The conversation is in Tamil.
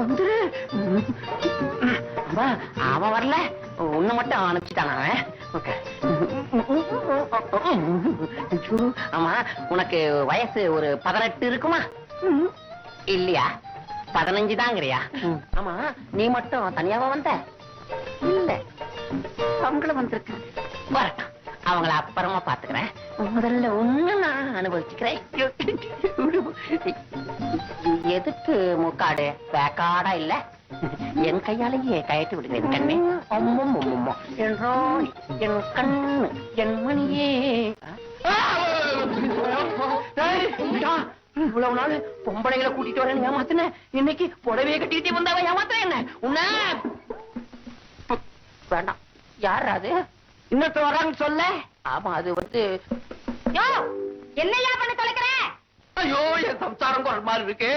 வந்துரு. அவன் வரல. உன்னை மட்டும் அனுப்பிச்சிட்டானா? அவன் ஆமா உனக்கு வயசு ஒரு பதினெட்டு இருக்குமா? இல்லையா? பதினஞ்சு தாங்கிறியா ஆமா நீ மட்டும் தனியாவா வந்த? இல்ல. அவங்கள வந்திருக்காங்க. வரட்டும். அவங்கள அப்புறமா பாத்துக்கிறேன் முதல்ல ஒண்ணு நான் அனுபவிச்சுக்கிறேன். எதுக்கு முக்காடு. வேக்காடா இல்ல. என் கையாலேயே கயட்டி விடுகிறேன் கண்ணே. அம்மம் அம்மம்மோ என் ராணி என் கண்ணு என் மணியே. இவ்வளவு நாள் பொம்பளைகளை கூட்டிட்டு வரேன்னு ஏமாத்தின. இன்னைக்கு புடவையை கட்டிக்கிட்டே வந்தாவ ஏமாத்தின என்ன உன்ன. வேண்டாம். யார் அது? இன்னொருத்த வரான்னு சொல்ல. ஆமா அது வந்து என்னையா ஐயோ என் சம்சாரம் குரல் மாதிரி இருக்கு.